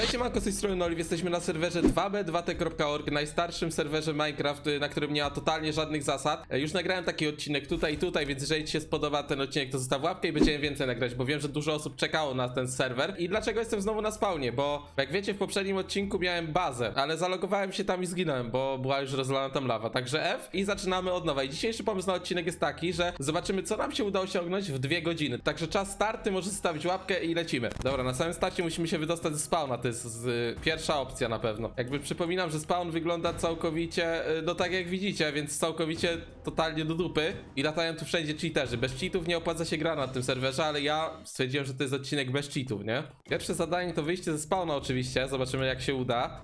Cześć, manko z tej strony Noliv, jesteśmy na serwerze 2b2t.org, najstarszym serwerze Minecraft, y, na którym nie ma totalnie żadnych zasad. E, Już nagrałem taki odcinek tutaj i tutaj, więc jeżeli ci się spodoba ten odcinek, to zostaw łapkę i będziemy więcej nagrać, bo wiem, że dużo osób czekało na ten serwer. I dlaczego jestem znowu na spawnie? Bo jak wiecie, w poprzednim odcinku miałem bazę, ale zalogowałem się tam i zginąłem, bo była już rozlana tam lawa. Także F i zaczynamy od nowa. I dzisiejszy pomysł na odcinek jest taki, że zobaczymy, co nam się uda osiągnąć w dwie godziny. Także czas starty, możesz zostawić łapkę i lecimy. Dobra, na samym starcie musimy się wydostać ze spawna, to jest z, pierwsza opcja na pewno. Jakby przypominam, że spawn wygląda całkowicie, y, no tak jak widzicie, więc całkowicie totalnie do dupy i latają tu wszędzie cheaterzy. Bez cheatów nie opłaca się gra na tym serwerze, ale ja stwierdziłem, że to jest odcinek bez cheatów, nie? Pierwsze zadanie to wyjście ze spawna oczywiście, zobaczymy jak się uda.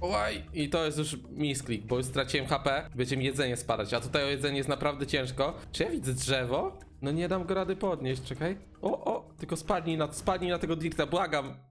Oj, i to jest już misklik, bo już straciłem HP, będzie mi jedzenie spadać, a tutaj o jedzenie jest naprawdę ciężko. Czy ja widzę drzewo? No nie dam go rady podnieść, czekaj. O, o, tylko spadnij na, spadnij na tego dirta, błagam.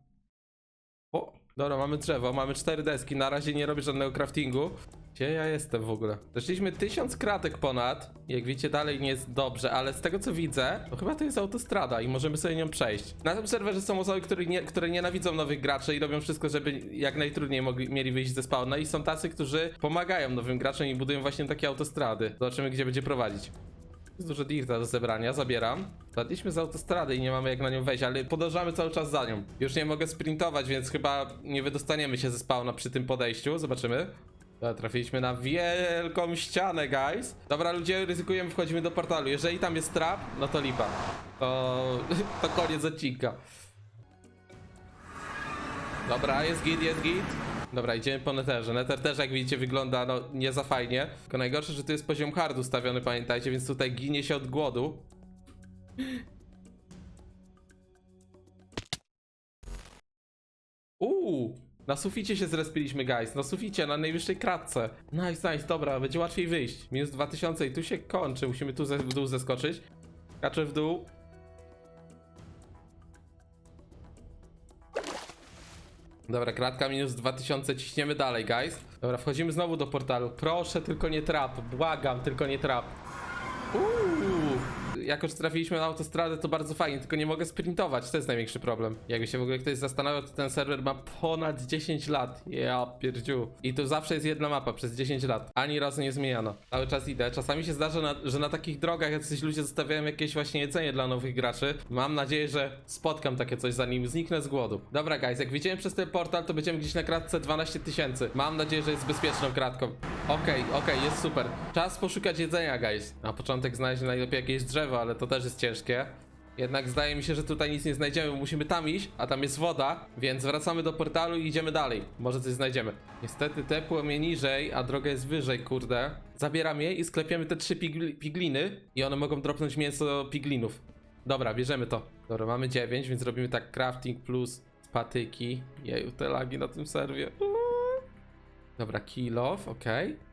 O, dobra, mamy drzewo, mamy cztery deski, na razie nie robię żadnego craftingu. Gdzie ja jestem w ogóle? Zeszliśmy tysiąc kratek ponad, jak widzicie dalej nie jest dobrze, ale z tego co widzę, to chyba to jest autostrada i możemy sobie nią przejść. Na tym serwerze są osoby, które, nie, które nienawidzą nowych graczy i robią wszystko, żeby jak najtrudniej mogli, mieli wyjść ze spawna i są tacy, którzy pomagają nowym graczom i budują właśnie takie autostrady. Zobaczymy gdzie będzie prowadzić. Jest dużo dirta do zebrania, zabieram. Zgadliśmy z autostrady i nie mamy jak na nią wejść, ale podążamy cały czas za nią. Już nie mogę sprintować, więc chyba nie wydostaniemy się ze spawna przy tym podejściu. Zobaczymy. Dobra, trafiliśmy na wielką ścianę, guys. Dobra, ludzie, ryzykujemy, wchodzimy do portalu. Jeżeli tam jest trap, no to lipa. To, to koniec odcinka. Dobra, jest git, jest git. Dobra, idziemy po Netherze. Nether też, jak widzicie, wygląda no, nie za fajnie. Tylko najgorsze, że tu jest poziom hardu stawiony, pamiętajcie, więc tutaj ginie się od głodu. Uuu, na suficie się zrespiliśmy, guys. Na suficie, na najwyższej kratce. Nice, nice, dobra, będzie łatwiej wyjść. Minus 2000 i tu się kończy. Musimy tu ze, w dół zeskoczyć. Kaczę w dół. Dobra, kratka minus 2000, ciśniemy dalej, guys. Dobra, wchodzimy znowu do portalu. Proszę, tylko nie trap. Błagam, tylko nie trap. Jako, że trafiliśmy na autostradę, to bardzo fajnie, tylko nie mogę sprintować, to jest największy problem. Jakby się w ogóle ktoś zastanawiał, to ten serwer ma ponad 10 lat. Ja pierdziu. I tu zawsze jest jedna mapa przez 10 lat. Ani razu nie zmieniano. Cały czas idę. Czasami się zdarza, na, że na takich drogach jacyś ludzie zostawiają jakieś właśnie jedzenie dla nowych graczy. Mam nadzieję, że spotkam takie coś zanim zniknę z głodu. Dobra, guys, jak widziałem przez ten portal, to będziemy gdzieś na kratce 12 tysięcy. Mam nadzieję, że jest bezpieczną kratką. Okej, okej, jest super. Czas poszukać jedzenia, guys. Na początek znaleźć najlepiej jakieś ale to też jest ciężkie. Jednak zdaje mi się, że tutaj nic nie znajdziemy, bo musimy tam iść, a tam jest woda, więc wracamy do portalu i idziemy dalej. Może coś znajdziemy. Niestety tepło mnie niżej, a droga jest wyżej, kurde. Zabieram je i sklepiemy te trzy pigli pigliny i one mogą dropnąć mięso piglinów. Dobra, bierzemy to. Dobra, mamy 9, więc robimy tak crafting plus patyki. Jeju, te lagi na tym serwie. Dobra, kill off, okej.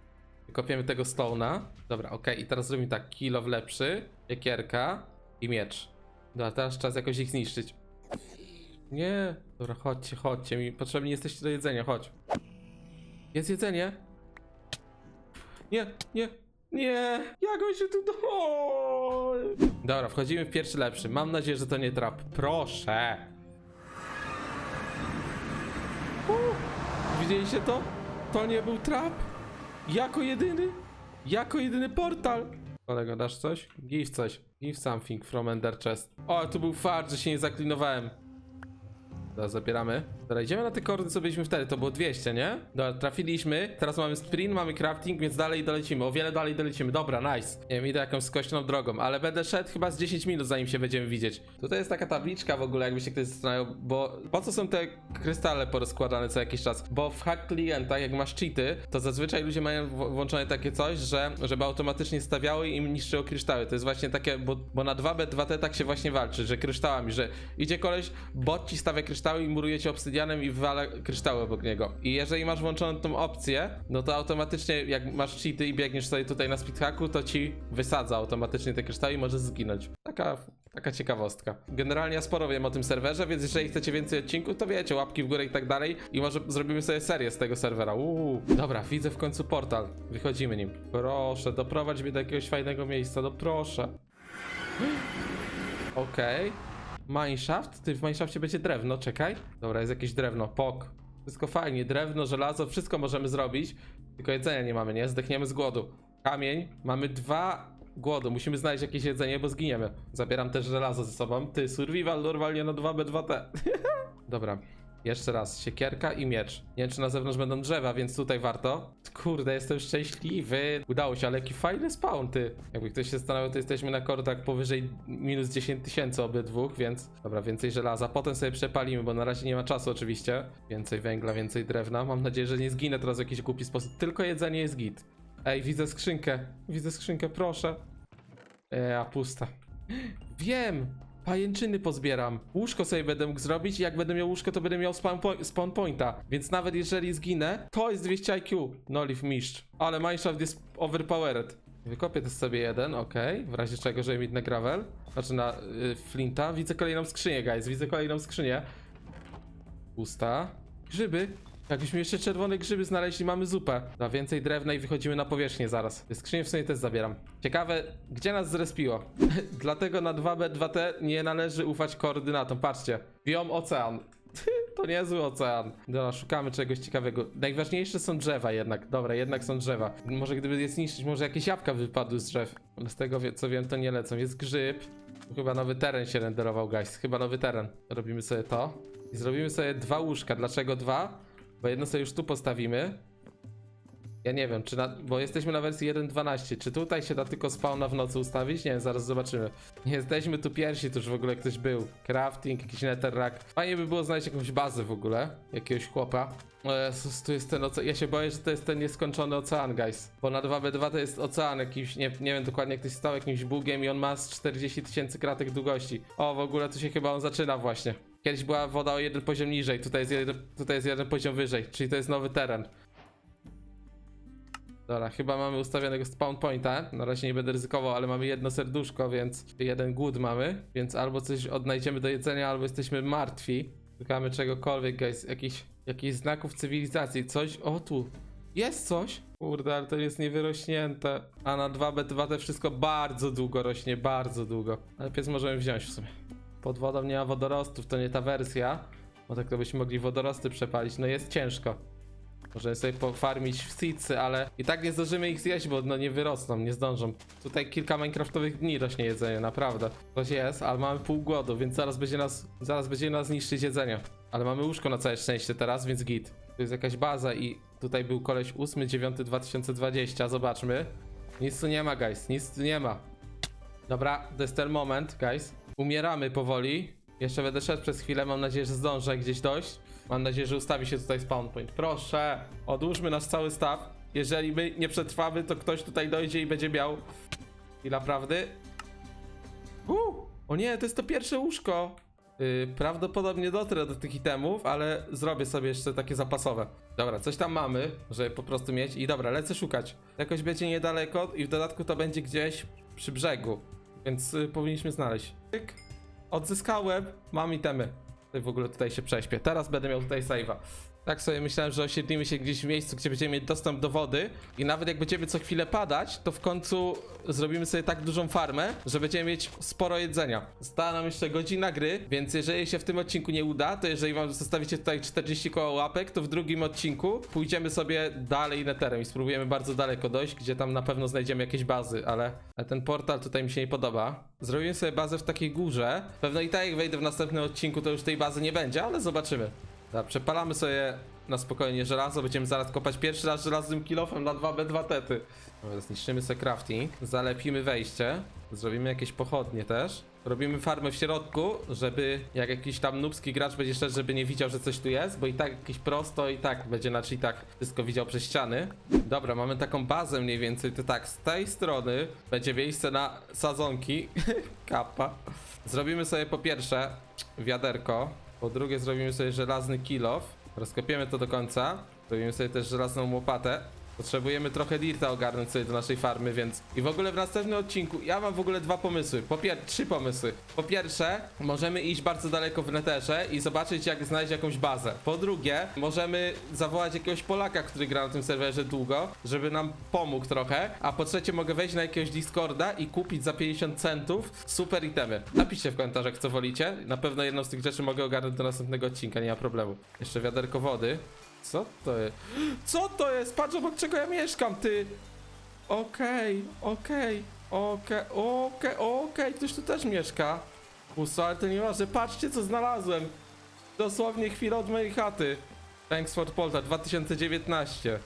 Kopiemy tego stone'a. Dobra, okej. I teraz zrobimy tak. Kill off lepszy. Piekierka. I miecz. Dobra, teraz czas jakoś ich zniszczyć. Nie. Dobra, chodźcie, chodźcie. Mi potrzebni jesteście do jedzenia, chodź. Jest jedzenie? Nie, nie, nie. Jak on się tu... O! Dobra, wchodzimy w pierwszy lepszy. Mam nadzieję, że to nie trap. Proszę. U, widzieliście to? To nie był trap. Jako jedyny. Jako jedyny portal. Kolego, dasz coś? Give coś. Give something from Ender Chest. O, tu był fart, że się nie zaklinowałem. Dobra, zabieramy. Dobra, idziemy na te kordy, co byliśmy wtedy. To było 200, nie? Dobra, trafiliśmy. Teraz mamy sprint, mamy crafting, więc dalej dolecimy. O wiele dalej dolecimy. Dobra, nice. Nie wiem, idę jakąś skośną drogą, ale będę szedł chyba z 10 minut, zanim się będziemy widzieć. Tutaj jest taka tabliczka w ogóle, jakby się ktoś zastanawiał, bo po co są te krystale porozkładane co jakiś czas? Bo w hack klientach, jak masz cheaty, to zazwyczaj ludzie mają włączone takie coś, że żeby automatycznie stawiały i im kryształy. To jest właśnie takie, bo, bo na 2B2T tak się właśnie walczy, że kryształami, że idzie koleś, bot ci stawia kryształy i muruje cię obsydianem i wywala kryształy obok niego. I jeżeli masz włączoną tą opcję, no to automatycznie jak masz cheaty i biegniesz sobie tutaj na speedhacku, to ci wysadza automatycznie te kryształy i możesz zginąć. Taka, taka ciekawostka. Generalnie ja sporo wiem o tym serwerze, więc jeżeli chcecie więcej odcinków, to wiecie, łapki w górę i tak dalej i może zrobimy sobie serię z tego serwera. Uuu. Dobra, widzę w końcu portal. Wychodzimy nim. Proszę, doprowadź mnie do jakiegoś fajnego miejsca, no proszę. Okej. Mineshaft? Ty w Mineshafcie będzie drewno, czekaj. Dobra, jest jakieś drewno, pok. Wszystko fajnie, drewno, żelazo, wszystko możemy zrobić. Tylko jedzenia nie mamy, nie? Zdechniemy z głodu. Kamień, mamy dwa głodu, musimy znaleźć jakieś jedzenie, bo zginiemy. Zabieram też żelazo ze sobą. Ty, survival normalnie na 2B2T. Dobra, jeszcze raz, siekierka i miecz. Nie wiem, czy na zewnątrz będą drzewa, więc tutaj warto. Kurde, jestem szczęśliwy. Udało się, ale jaki fajny spawn, ty. Jakby ktoś się zastanawiał, to jesteśmy na kordach powyżej minus 10 tysięcy obydwóch, więc... Dobra, więcej żelaza. Potem sobie przepalimy, bo na razie nie ma czasu oczywiście. Więcej węgla, więcej drewna. Mam nadzieję, że nie zginę teraz w jakiś głupi sposób. Tylko jedzenie jest git. Ej, widzę skrzynkę. Widzę skrzynkę, proszę. Eee, a pusta. Wiem! Pajęczyny pozbieram. Łóżko sobie będę mógł zrobić i jak będę miał łóżko, to będę miał spawn, po spawn pointa. Więc nawet jeżeli zginę, to jest 200 IQ. Noliv mistrz. Ale Mineshaft jest overpowered. Wykopię też sobie jeden, okej. W razie czego, żeby mieć na gravel. Znaczy na y, flinta. Widzę kolejną skrzynię, guys. Widzę kolejną skrzynię. Pusta. Grzyby. Jakbyśmy jeszcze czerwone grzyby znaleźli, mamy zupę. Na więcej drewna i wychodzimy na powierzchnię zaraz. Skrzynię w sumie też zabieram. Ciekawe, gdzie nas zrespiło? Dlatego na 2B2T nie należy ufać koordynatom. Patrzcie. Biom ocean. To niezły ocean. Dobra, szukamy czegoś ciekawego. Najważniejsze są drzewa jednak. Dobra, jednak są drzewa. Może gdyby je zniszczyć, może jakieś jabłka wypadły z drzew. Ale z tego co wiem, to nie lecą. Jest grzyb. Chyba nowy teren się renderował, guys. Chyba nowy teren. Robimy sobie to. I zrobimy sobie dwa łóżka. Dlaczego dwa? Bo jedno sobie już tu postawimy. Ja nie wiem, czy na, bo jesteśmy na wersji 1.12. Czy tutaj się da tylko spawna w nocy ustawić? Nie wiem, zaraz zobaczymy. Nie jesteśmy tu pierwsi, to już w ogóle ktoś był. Crafting, jakiś netherrack. Fajnie by było znaleźć jakąś bazę w ogóle. Jakiegoś chłopa. O Jezus, tu jest ten ocean. Ja się boję, że to jest ten nieskończony ocean, guys. Bo na 2B2 to jest ocean jakiś, nie, nie wiem dokładnie ktoś stał jakimś bugiem i on ma z 40 tysięcy kratek długości. O, w ogóle tu się chyba on zaczyna właśnie. Kiedyś była woda o jeden poziom niżej, tutaj jest jeden, tutaj jest jeden poziom wyżej, czyli to jest nowy teren. Dobra, chyba mamy ustawionego spawn pointa. Na razie nie będę ryzykował, ale mamy jedno serduszko, więc jeden głód mamy. Więc albo coś odnajdziemy do jedzenia, albo jesteśmy martwi. Szukamy czegokolwiek, guys. Jakichś jakichś znaków cywilizacji. Coś. O, tu. Jest coś. Kurde, ale to jest niewyrośnięte. A na 2B2 to wszystko bardzo długo rośnie, bardzo długo. Ale pies możemy wziąć w sumie. Pod wodą nie ma wodorostów, to nie ta wersja. Bo tak to byśmy mogli wodorosty przepalić. No jest ciężko. Możemy sobie pofarmić w seedsy, ale i tak nie zdążymy ich zjeść, bo no nie wyrosną, nie zdążą. Tutaj kilka minecraftowych dni rośnie jedzenie, naprawdę. Coś jest, ale mamy pół głodu, więc zaraz będzie nas, zaraz będzie nas niszczyć jedzenie. Ale mamy łóżko na całe szczęście teraz, więc git. Tu jest jakaś baza i tutaj był koleś 8.9.2020, zobaczmy. Nic tu nie ma, guys, nic tu nie ma. Dobra, to jest ten moment, guys. Umieramy powoli. Jeszcze będę szedł przez chwilę, mam nadzieję, że zdążę gdzieś dojść. Mam nadzieję, że ustawi się tutaj spawn point. Proszę, odłóżmy nasz cały staw. Jeżeli my nie przetrwamy, to ktoś tutaj dojdzie i będzie miał... Chwila prawdy. Uh, o nie, to jest to pierwsze łóżko. Yy, prawdopodobnie dotrę do tych itemów, ale zrobię sobie jeszcze takie zapasowe. Dobra, coś tam mamy, żeby po prostu mieć. I dobra, lecę szukać. Jakoś będzie niedaleko i w dodatku to będzie gdzieś przy brzegu. Więc y, powinniśmy znaleźć. Tyk. Odzyskałem. Mam itemy. W ogóle tutaj się prześpię. Teraz będę miał tutaj save'a. Tak sobie myślałem, że osiedlimy się gdzieś w miejscu, gdzie będziemy mieć dostęp do wody i nawet jak będziemy co chwilę padać, to w końcu zrobimy sobie tak dużą farmę, że będziemy mieć sporo jedzenia. Została nam jeszcze godzina gry, więc jeżeli się w tym odcinku nie uda, to jeżeli wam zostawicie tutaj 40 koło łapek, to w drugim odcinku pójdziemy sobie dalej neterem i spróbujemy bardzo daleko dojść, gdzie tam na pewno znajdziemy jakieś bazy, ale ten portal tutaj mi się nie podoba. Zrobimy sobie bazę w takiej górze. Pewno i tak jak wejdę w następnym odcinku, to już tej bazy nie będzie, ale zobaczymy. Dobra, przepalamy sobie na spokojnie żelazo, będziemy zaraz kopać pierwszy raz żelaznym kilofem na 2B2 tety. Dobra, zniszczymy sobie crafting, zalepimy wejście, zrobimy jakieś pochodnie też. Robimy farmę w środku, żeby jak jakiś tam nubski gracz będzie szedł, żeby nie widział, że coś tu jest, bo i tak jakieś prosto i tak będzie, i tak wszystko widział przez ściany. Dobra, mamy taką bazę mniej więcej, to tak, z tej strony będzie miejsce na sadzonki, kappa. Zrobimy sobie po pierwsze wiaderko, po drugie zrobimy sobie żelazny kilof. Rozkopiemy to do końca. Zrobimy sobie też żelazną łopatę. Potrzebujemy trochę dirta ogarnąć sobie do naszej farmy, więc... I w ogóle w następnym odcinku ja mam w ogóle dwa pomysły. Po pier... trzy pomysły. Po pierwsze, możemy iść bardzo daleko w neterze i zobaczyć jak znaleźć jakąś bazę. Po drugie, możemy zawołać jakiegoś Polaka, który gra na tym serwerze długo, żeby nam pomógł trochę. A po trzecie, mogę wejść na jakiegoś Discorda i kupić za 50 centów super itemy. Napiszcie w komentarzach, co wolicie. Na pewno jedną z tych rzeczy mogę ogarnąć do następnego odcinka, nie ma problemu. Jeszcze wiaderko wody. Co to jest? Co to jest? Patrz obok czego ja mieszkam, ty! Okej, okej, okej, okej, okej, ktoś tu też mieszka. Pusto, ale to nieważne. Patrzcie co znalazłem. Dosłownie chwilę od mojej chaty. Thanks Polta 2019.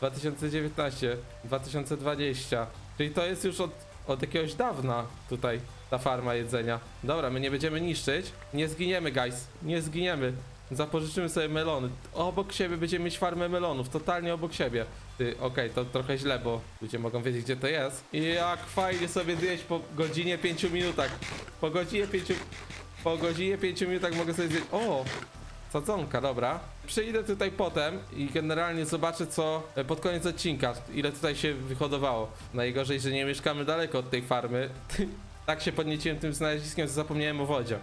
2019, 2020. Czyli to jest już od, od jakiegoś dawna tutaj ta farma jedzenia. Dobra, my nie będziemy niszczyć. Nie zginiemy, guys. Nie zginiemy. Zapożyczymy sobie melony. Obok siebie będziemy mieć farmę melonów. Totalnie obok siebie. Ty, okej, to trochę źle, bo ludzie mogą wiedzieć, gdzie to jest. I jak fajnie sobie zjeść po godzinie 5 minutach. Po godzinie 5... Po godzinie 5 minutach mogę sobie zjeść... O! Sadzonka, dobra. Przyjdę tutaj potem i generalnie zobaczę co e, pod koniec odcinka, ile tutaj się wyhodowało. Najgorzej, że nie mieszkamy daleko od tej farmy. tak się podnieciłem tym znaleziskiem, że zapomniałem o wodzie.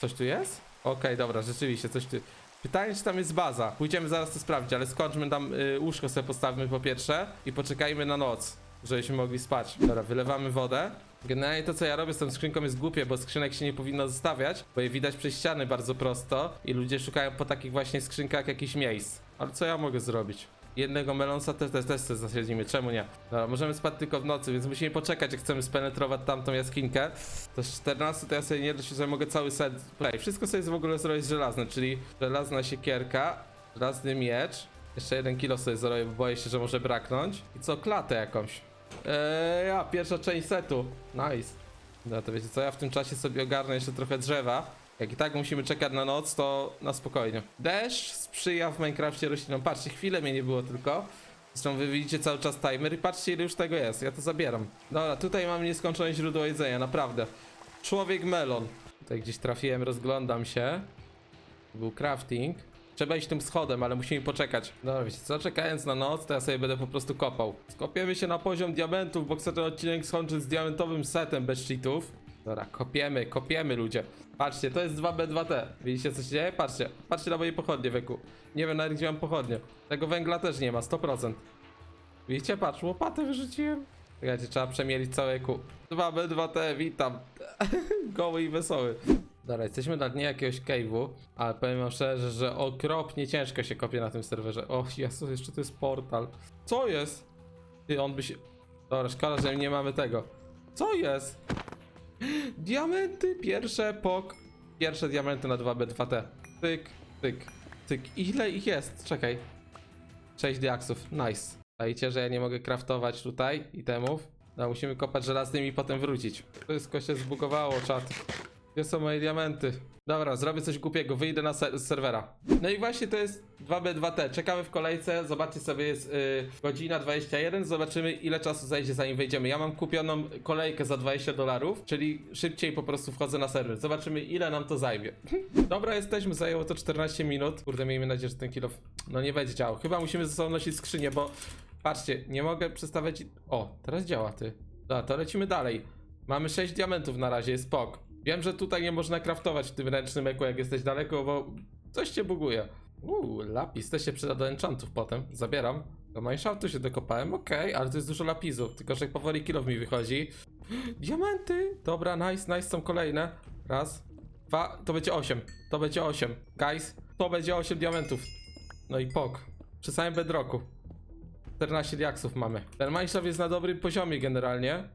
Coś tu jest? Okej, dobra, rzeczywiście, coś tu... Pytanie, czy tam jest baza. Pójdziemy zaraz to sprawdzić, ale skończmy tam y, łóżko sobie postawmy po pierwsze i poczekajmy na noc, żebyśmy mogli spać. Dobra, wylewamy wodę. Generalnie to, co ja robię z tą skrzynką jest głupie, bo skrzynek się nie powinno zostawiać, bo je widać przez ściany bardzo prosto i ludzie szukają po takich właśnie skrzynkach jakichś miejsc. Ale co ja mogę zrobić? Jednego melonsa też, też, też zasiedzimy, czemu nie? Dobra, możemy spać tylko w nocy, więc musimy poczekać, jak chcemy spenetrować tamtą jaskinkę. To z 14 to ja sobie nie dość, że mogę cały set... Tutaj, wszystko sobie w ogóle zrobić żelazne, czyli żelazna siekierka, żelazny miecz, jeszcze jeden kilo sobie zrobię, bo boję się, że może braknąć. I co, klatę jakąś. Eee, ja, pierwsza część setu. Nice. No to wiecie co, ja w tym czasie sobie ogarnę jeszcze trochę drzewa. Jak i tak musimy czekać na noc, to na spokojnie. Deszcz sprzyja w Minecrafcie roślinom. Patrzcie, chwilę mnie nie było tylko. Zresztą wy widzicie cały czas timer i patrzcie ile już tego jest. Ja to zabieram. Dobra, tutaj mam nieskończone źródło jedzenia, naprawdę. Człowiek melon. Tutaj gdzieś trafiłem, rozglądam się. Był crafting. Trzeba iść tym schodem, ale musimy poczekać. Dobra, wiecie co, czekając na noc, to ja sobie będę po prostu kopał. Skopiemy się na poziom diamentów, bo chcę ten odcinek skończyć z diamentowym setem bez cheatów. Dobra, kopiemy, kopiemy ludzie. Patrzcie, to jest 2B2T. Widzicie co się dzieje? Patrzcie, patrzcie na moje pochodnie, Weku. Nie wiem nawet gdzie mam pochodnie. Tego węgla też nie ma, 100%. Widzicie? Patrz, łopatę wyrzuciłem. Czekajcie, trzeba przemielić całe ku. 2B2T, witam. Goły i wesoły. Dobra, jesteśmy na dnie jakiegoś cave'u, ale powiem wam szczerze, że okropnie ciężko się kopie na tym serwerze. O Jezus, jeszcze to jest portal. Co jest? Ty, on by się... Dobra, szkoda, że nie mamy tego. Co jest? Diamenty, pierwsze pok... Pierwsze diamenty na 2B2T. Tyk, tyk, tyk. Ile ich jest? Czekaj. 6 diaksów, nice. Dajcie, że ja nie mogę craftować tutaj itemów. No, musimy kopać żelaznymi i potem wrócić. Wszystko się zbugowało, czat. Gdzie są moje diamenty? Dobra, zrobię coś głupiego, wyjdę na se z serwera. No i właśnie to jest 2B2T. Czekamy w kolejce, zobaczcie sobie, jest yy, godzina 21, zobaczymy ile czasu zajdzie zanim wejdziemy. Ja mam kupioną kolejkę za 20 dolarów, czyli szybciej po prostu wchodzę na serwer. Zobaczymy ile nam to zajmie. Dobra, jesteśmy, zajęło to 14 minut. Kurde, miejmy nadzieję, że ten kilo no nie będzie działał. Chyba musimy ze sobą nosić skrzynię, bo patrzcie, nie mogę przestawiać... O, teraz działa, ty. Dobra, to lecimy dalej. Mamy 6 diamentów na razie, spok. Wiem, że tutaj nie można craftować w tym ręcznym eku, jak jesteś daleko, bo coś cię buguje. Uuu, lapis, też się przyda do enchantów potem. Zabieram. Do mineshaftu się dokopałem, okej, ale to jest dużo lapisu. Tylko, że powoli kilo mi wychodzi. Diamenty! Dobra, nice, nice, są kolejne. Raz, dwa, to będzie 8. To będzie 8. Guys, to będzie 8 diamentów. No i pok. Przy samym bedrocku. 14 diaksów mamy. Ten mineshaft jest na dobrym poziomie generalnie.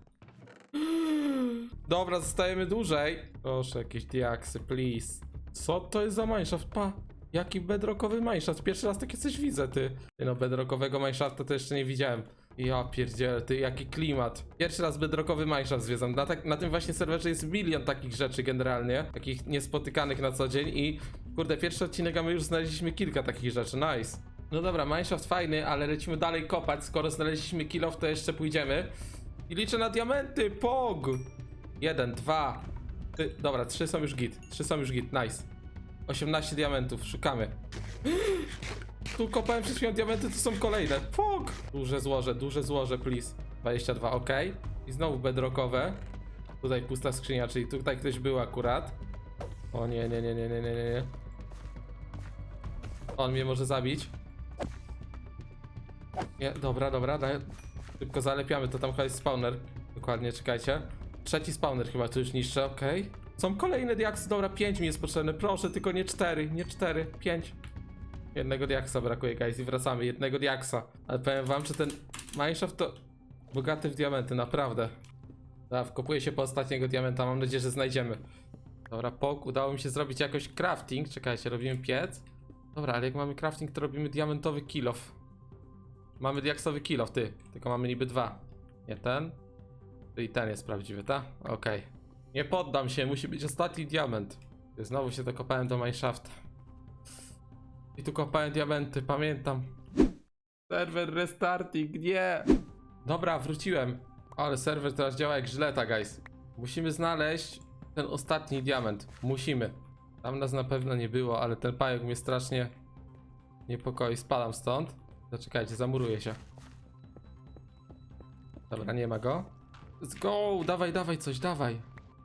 Dobra, zostajemy dłużej. Proszę, jakieś diaksy, please. Co to jest za mineshaft? Pa, jaki bedrockowy mineshaft. Pierwszy raz takie coś widzę, ty. No, bedrockowego mineshafta to jeszcze nie widziałem. Ja pierdzielę, ty, jaki klimat. Pierwszy raz bedrockowy mineshaft zwiedzam. Na, tak, na tym właśnie serwerze jest milion takich rzeczy generalnie. Takich niespotykanych na co dzień i... Kurde, pierwszy odcinek, a my już znaleźliśmy kilka takich rzeczy, nice. No dobra, mineshaft fajny, ale lecimy dalej kopać. Skoro znaleźliśmy kilof, to jeszcze pójdziemy. I liczę na diamenty, pog! Jeden, dwa. Ty, dobra, trzy są już git. Trzy są już git, nice. 18 diamentów, szukamy. Tu kopałem przed chwilą diamenty, tu są kolejne. Fuck! Duże złoże, duże złoże, please. 22, ok. I znowu bedrockowe. Tutaj pusta skrzynia, czyli tutaj ktoś był akurat. O nie, nie, nie, nie, nie, nie, nie. On mnie może zabić. Nie, dobra, dobra. Szybko zalepiamy, to tam chyba jest spawner. Dokładnie, czekajcie. Trzeci spawner chyba tu już niszczę, okej. Są kolejne diaksy, dobra, 5 mi jest potrzebne, proszę, tylko nie 4, nie 4, 5. Jednego diaksa brakuje, guys, i wracamy, jednego diaksa. Ale powiem wam, że ten Mineshaft to bogaty w diamenty, naprawdę. Da, wkopuję się po ostatniego diamenta, mam nadzieję, że znajdziemy. Dobra, pok, udało mi się zrobić jakoś crafting, czekajcie, robimy piec. Dobra, ale jak mamy crafting, to robimy diamentowy kill off. Mamy diaksowy kill off, ty, tylko mamy niby dwa. Nie ten. I ten jest prawdziwy, tak? Okej. Nie poddam się, musi być ostatni diament. Znowu się dokopałem do mineshafta. I tu kopałem diamenty, pamiętam. Serwer restarting, nie! Dobra, wróciłem. Ale serwer teraz działa jak żleta, guys. Musimy znaleźć ten ostatni diament. Musimy. Tam nas na pewno nie było, ale ten pająk mnie strasznie niepokoi. Spadam stąd. Zaczekajcie, zamuruję się. Dobra, nie ma go. Let's go! Dawaj, dawaj coś, dawaj.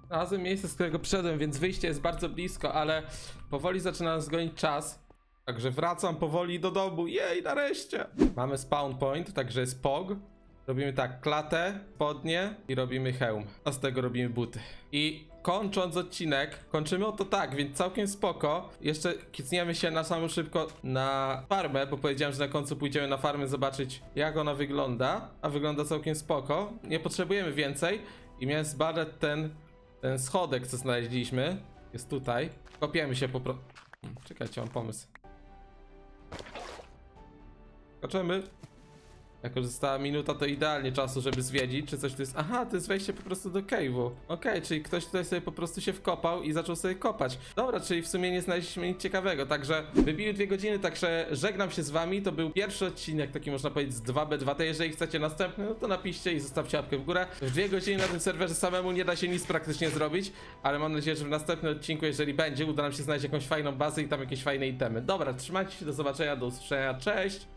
Znalazłem miejsce, z którego przyszedłem, więc wyjście jest bardzo blisko, ale powoli zaczyna nas gonić czas. Także wracam powoli do domu. Jej, nareszcie! Mamy spawn point, także jest pog. Robimy tak, klatę, spodnie i robimy hełm. A z tego robimy buty. I kończąc odcinek, kończymy oto tak, więc całkiem spoko. Jeszcze kicniemy się na samą szybko na farmę, bo powiedziałem, że na końcu pójdziemy na farmę zobaczyć jak ona wygląda. A wygląda całkiem spoko. Nie potrzebujemy więcej. I miałem zbadać ten, ten schodek, co znaleźliśmy. Jest tutaj. Kopiemy się po prostu. Czekajcie, mam pomysł. Skoczymy. Jako, że została minuta, to idealnie czasu, żeby zwiedzić, czy coś tu jest. Aha, to jest wejście po prostu do cave'u. Okej, czyli ktoś tutaj sobie po prostu się wkopał i zaczął sobie kopać. Dobra, czyli w sumie nie znaleźliśmy nic ciekawego, także wybiły dwie godziny, także żegnam się z wami. To był pierwszy odcinek, taki można powiedzieć z 2B2. To jeżeli chcecie następny, no to napiszcie i zostawcie łapkę w górę. W dwie godziny na tym serwerze samemu nie da się nic praktycznie zrobić, ale mam nadzieję, że w następnym odcinku, jeżeli będzie, uda nam się znaleźć jakąś fajną bazę i tam jakieś fajne itemy. Dobra, trzymajcie się, do zobaczenia, do usłyszenia, cześć!